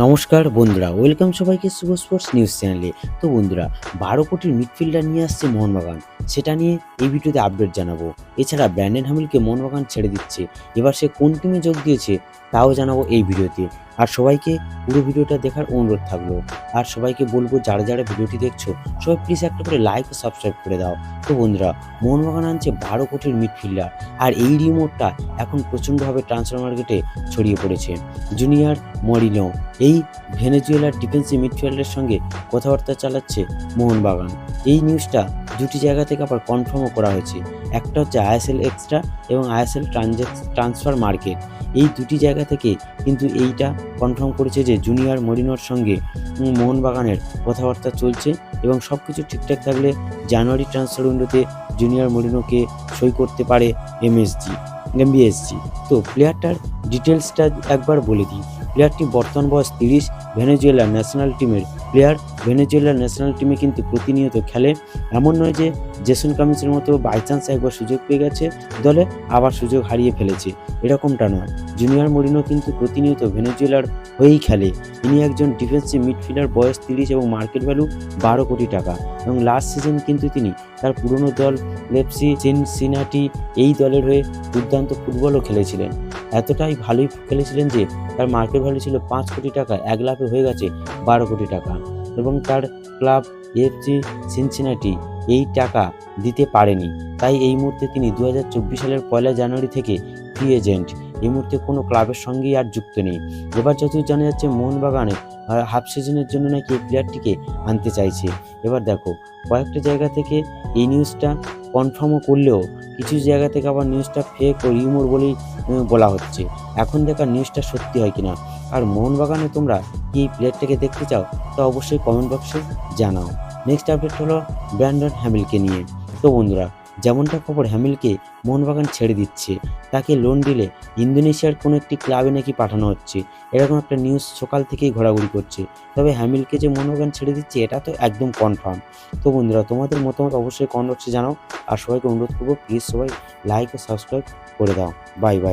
নমস্কার বন্ধুরা, ওয়েলকাম সবাইকে শুভ স্পোর্টস নিউজ চ্যানেলে। তো বন্ধুরা, বারো কোটির মিডফিল্ডার নিয়ে আসছে মোহনবাগান। সেটা নিয়ে এই ভিডিওতে আপডেট জানাব। এছাড়া ব্র্যান্ডেন হামিলকে মোহনবাগান ছেড়ে দিচ্ছে। এবার সে কোন টিমে যোগ দিয়েছে, তাও জানাব এই ভিডিওতে। আর সবাইকে পুরো ভিডিওটা দেখার অনুরোধ থাকল। আর সবাইকে বলব, যারা যারা ভিডিওটি দেখছ, সবাই প্লিজ একটা করে লাইক ও সাবস্ক্রাইব করে দাও। তো বন্ধুরা মোহনবাগান আনছে বারো কোটির মিডফিল্ডার আর এই রিমোটটা এখন প্রচণ্ডভাবে ট্রান্সফার মার্কেটে ছড়িয়ে পড়েছে। জুনিয়র মরিনো এই ভেনেজুয়েলার ডিফেন্সিভ মিডফিল্ডের সঙ্গে কথাবার্তা চালাচ্ছে মোহনবাগান এই নিউজটা দুটি জায়গা থেকে আবার কনফার্মও করা হয়েছে। একটা হচ্ছে আইএসএল এক্সট্রা এবং আইএসএল ট্রান্সফার মার্কেট এই দুটি জায়গা থেকে কিন্তু এইটা কনফার্ম করেছে যে জুনিয়র মরিনোর সঙ্গে মোহনবাগানের কথাবার্তা চলছে এবং সব কিছু ঠিকঠাক থাকলে জানুয়ারি ট্রান্সফার উইন্ডোতে জুনিয়র মরিনোকে সই করতে পারে এমএসজি এমবিএসজি তো প্লেয়ারটার ডিটেলসটা একবার বলে দিই। প্লেয়ারটি বর্তমান বয়স তিরিশ ভেনেজুয়েলা ন্যাশনাল টিমের প্লেয়ার ভেনেজুয়েলা ন্যাশনাল টিমে কিন্তু প্রতিনিয়ত খেলে। এমন নয় যে জেসন কামিন্সের মতো বাই চান্স একবার সুযোগ পেয়ে গেছে, দলে আবার সুযোগ হারিয়ে ফেলেছে। এরকমটা নয়। জুনিয়র মরিনো কিন্তু প্রতিনিয়ত ভেনেজুয়েলার হয়েই খেলে। ইনি একজন ডিফেন্সিভ মিডফিল্ডার বয়স তিরিশ এবং মার্কেট ভ্যালু বারো কোটি টাকা। এবং লাস্ট সিজন কিন্তু তিনি তার পুরনো দল লেপসি সিনসিনাটি এই দলের হয়ে দুর্দান্ত ফুটবলও খেলেছিলেন। এতটাই ভালোই খেলেছিলেন যে তার মার্কেট ভ্যালু ছিল পাঁচ কোটি টাকা, এক লাফে হয়ে গেছে বারো কোটি টাকা। এবং তার ক্লাব এফসি সিনসিনাটি এই টাকা দিতে পারেনি। তাই এই মুহূর্তে তিনি দু হাজার চব্বিশ সালের পয়লা জানুয়ারি থেকে ফ্রি এজেন্ট এই মুহূর্তে কোনো ক্লাবের সঙ্গেই আর যুক্ত নেই। এবার যতদূর জানা যাচ্ছে, মোহনবাগানে হাফ সিজনের জন্য নাকি এই প্লেয়ারটিকে আনতে চাইছে। এবার দেখো, কয়েকটা জায়গা থেকে এই নিউজটা কনফার্মও করলেও কিছু জায়গা থেকে আবার নিউজটা ফেক ও রিউমোর বলেই বলা হচ্ছে। এখন দেখার নিউজটা সত্যি হয় কিনা। আর মোহনবাগানে তোমরা কি এই প্লেয়ারটাকে দেখতে চাও? তা অবশ্যই কমেন্ট বক্সে জানাও। নেক্সট আপডেট হলো ব্র্যান্ডন হ্যামিলকে নিয়ে। তো বন্ধুরা, যেমনটা খবর হ্যামিলকে মোহনবাগান ছেড়ে দিচ্ছে, তাকে লোন দিলে ইন্দোনেশিয়ার কোনো একটি ক্লাবে নাকি পাঠানো হচ্ছে। এরকম একটা নিউজ সকাল থেকেই ঘোরাঘুরি করছে। তবে হ্যামিলকে যে মোহনবাগান ছেড়ে দিচ্ছে, এটা তো একদম কনফার্ম তো বন্ধুরা, তোমাদের মতামত অবশ্যই কমেন্ট বক্সে জানাও। আর সবাইকে অনুরোধ করব প্লিজ সবাই লাইক ও সাবস্ক্রাইব করে দাও। Bye bye